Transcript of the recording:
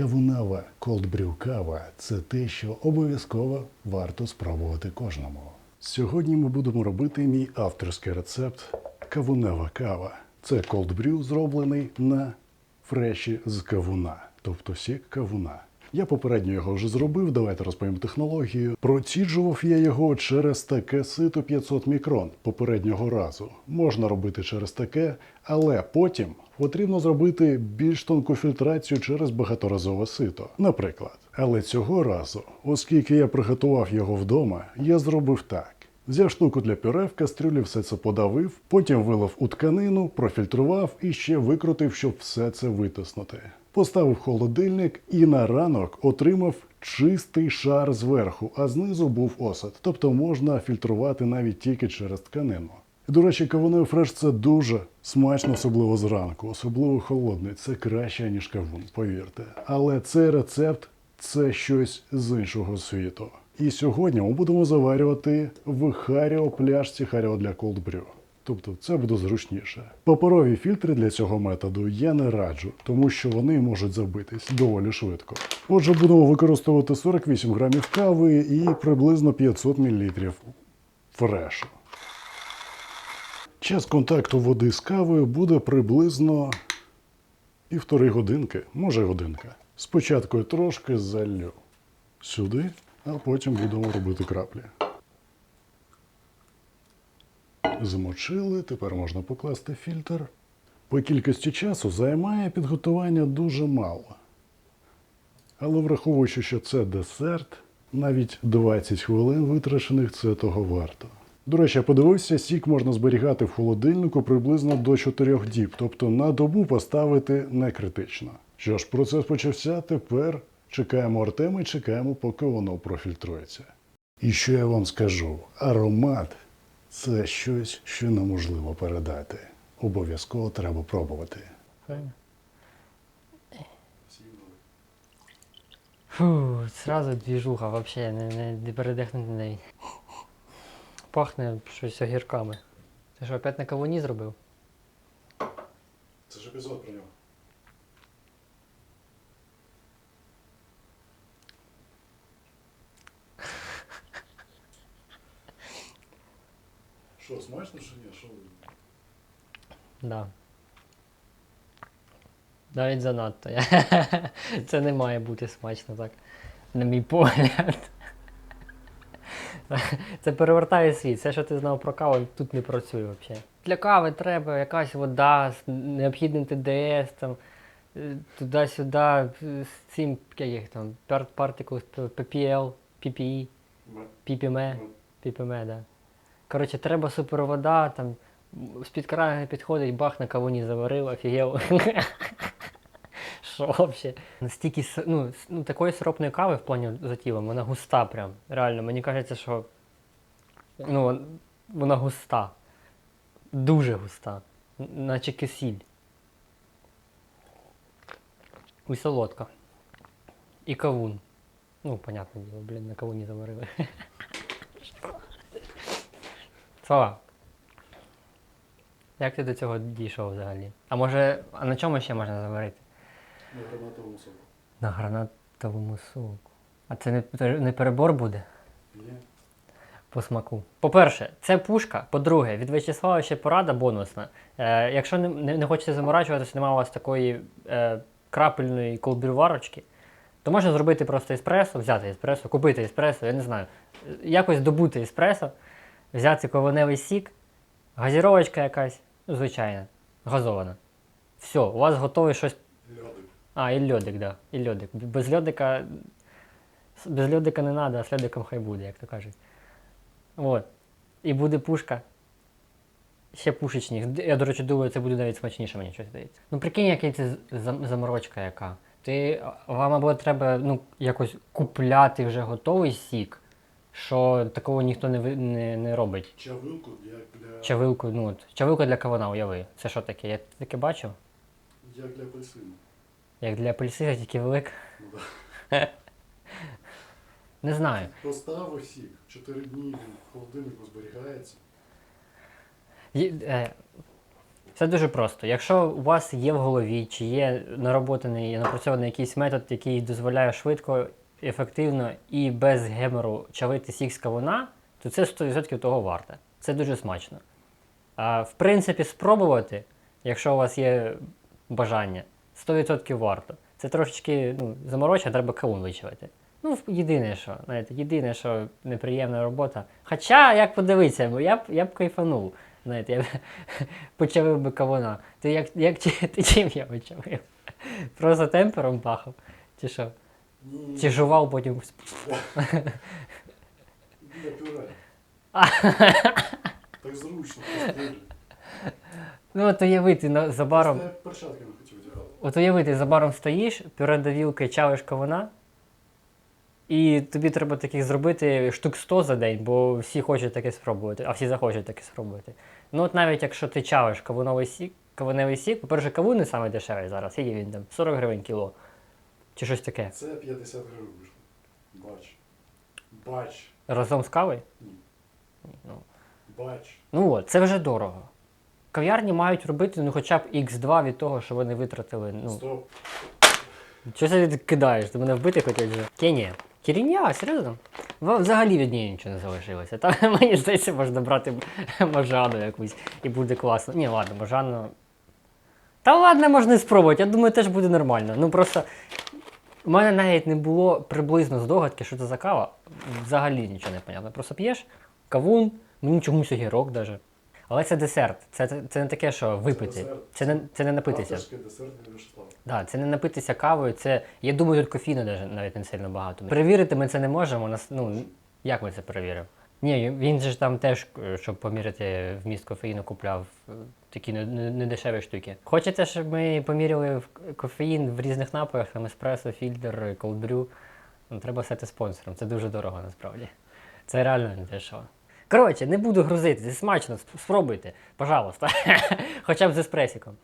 Кавунава колдбрю кава це те, що обов'язково варто спробувати кожному. Сьогодні ми будемо робити мій авторський рецепт кавунава кава. Це колдбрю, зроблений на фреші з кавуна, тобто сік кавуна. Я попередньо його вже зробив, давайте розповім технологію. Проціджував я його через таке сито 500 мікрон попереднього разу. Можна робити через таке, але потім потрібно зробити більш тонку фільтрацію через багаторазове сито. Наприклад. Але цього разу, оскільки я приготував його вдома, я зробив так. Взяв штуку для пюре, в кастрюлі все це подавив, потім вилив у тканину, профільтрував і ще викрутив, щоб все це витиснути. Поставив холодильник і на ранок отримав чистий шар зверху, а знизу був осад. Тобто можна фільтрувати навіть тільки через тканину. До речі, кавуновий фреш це дуже смачно, особливо зранку, особливо холодний. Це краще, ніж кавун, повірте. Але цей рецепт це щось з іншого світу. І сьогодні ми будемо заварювати в Харіо пляшці Харіо для Brew. Тобто це буде зручніше. Паперові фільтри для цього методу я не раджу, тому що вони можуть забитись доволі швидко. Отже, будемо використовувати 48 грамів кави і приблизно 500 мл фрешу. Час контакту води з кавою буде приблизно півтори годинки, може годинка. Спочатку я трошки залью сюди, а потім будемо робити краплі. Змочили, тепер можна покласти фільтр. По кількості часу займає підготування дуже мало. Але враховуючи, що це десерт, навіть 20 хвилин витрачених це того варто. До речі, я подивився, сік можна зберігати в холодильнику приблизно до 4 діб, тобто на добу поставити не критично. Що ж, процес почався, тепер чекаємо Артема і чекаємо, поки воно профільтрується. І що я вам скажу? Аромат це щось, що неможливо передати. Обов'язково треба пробувати. Правильно? Фу, сразу двіжуха, вообще не, не, не передихнути навіть. Пахне щось огірками. Ти що, опять на кавуні зробив? Це ж епізод про нього. Що, смачно чи ні? Що ви? Да. Навіть занадто. Це не має бути смачно так. На мій погляд. Це перевертає світ. Все, що ти знав про каву, тут не працює взагалі. Для кави треба якась вода з необхідним ТДС, там, е, туди-сюди, з цим, як їх там, Part Particles, PPL, PPE, PPM, PPM, да. Коротше, треба супервода, там, з-під краю підходить, бах на кавуні заварив, офігел. Що взагалі? Настільки ну, ну, такої сиропної кави в плані за вона густа прям. Реально, мені кажеться, що ну, вона густа. Дуже густа. Наче кисіль. І солодка. І кавун. Ну, понятне діло, блін, на кавуні заварили. Слава. Як ти до цього дійшов взагалі? А може, а на чому ще можна заварити? На гранатовому соку. На гранатовому соку. А це не, не перебор буде Ні. по смаку. По-перше, це пушка. По-друге, від Вячеслава ще порада бонусна. Е, якщо не, не, не хочете заморачуватися, немає у вас такої е, крапельної колбірварочки, то можна зробити просто еспресо, взяти еспресо, купити еспресо, я не знаю. Якось добути еспресо, взяти ковеневий сік, газіровочка якась, ну, звичайна, газована. Все, у вас готовий щось Льодик. А, і льодик, да. І льодик. Без льодика. Без льодика не треба, а з льодиком хай буде, як то кажуть. От. І буде пушка. Ще пушечні. Я, до речі, думаю, це буде навіть смачніше, мені щось здається. Ну прикинь, яка це заморочка яка. Ти, вам або треба ну, якось купляти вже готовий сік, що такого ніхто не, ви- не, не робить. Чавилку як для, Чавилку, ну от, чавилка для кавуна, уяви. Це що таке? Я таке бачив? як для апельсину. Як для апельсина, тільки велика. Ну, да. Не знаю. Поставив сік, 4 дні він в холодильнику зберігається. Є- е, Все дуже просто. Якщо у вас є в голові, чи є нароботаний, напрацьований якийсь метод, який дозволяє швидко, ефективно і без гемору чавити сік з кавуна, то це 100% того варте. Це дуже смачно. А в принципі, спробувати, якщо у вас є бажання, 100% варто. Це трошечки ну, заморочено, треба кавун вичавити. Ну, єдине, що, знаєте, єдине, що неприємна робота. Хоча, як подивитися, бо я б, я б кайфанув. Знаєте, я б почавив би кавуна. Ти як, як ти чим я почавив? Просто темпером пахав? Чи що? Чи жував потім? Так зручно, Ну, от уяви, ти на- за баром. перчатками хотів одягати. От уяви, ти за баром стоїш, пюре до вілки чавиш кавуна, і тобі треба таких зробити штук 100 за день, бо всі хочуть таке спробувати, а всі захочуть таке спробувати. Ну от навіть якщо ти чавиш кавуновий сік, кавуневий сік, по-перше, кавун не саме дешевий зараз, скільки він там? 40 гривень кіло. Чи щось таке. Це 50 гривень вийшло. Бач. Бач. Разом з кавою? Ні. Ну, Бач. ну от, це вже дорого. Кав'ярні мають робити ну, хоча б Х2 від того, що вони витратили. Ну, Стоп. Що ти кидаєш? Ти мене вбити хотів вже? Кенія. Кіріння, серйозно? Взагалі від неї нічого не залишилося. Там мені здається, можна брати можану якусь і буде класно. Ні, ладно, можану. Та ладно, можна і спробувати. Я думаю, теж буде нормально. Ну просто у мене навіть не було приблизно здогадки, що це за кава. Взагалі нічого не понятно. Просто п'єш кавун, мені чомусь огірок даже. Але це десерт. Це, це, не таке, що випити. Це не, це не напитися. Десерт. Да, це не напитися кавою, це. Я думаю, тут кофіну навіть не сильно багато. Перевірити ми це не можемо. Нас, ну, як ми це перевіримо? Ні, він же ж там теж, е, щоб поміряти вміст кофеїну, купляв е, такі не- не- недешеві штуки. Хочете, щоб ми поміряли кофеїн в різних напоях, там еспресо, фільтр, колдрю. Ну, треба стати спонсором. Це дуже дорого насправді. Це реально не дешево. Коротше, не буду грузити, це смачно, спробуйте, пожалуйста. Хоча б з еспресіком.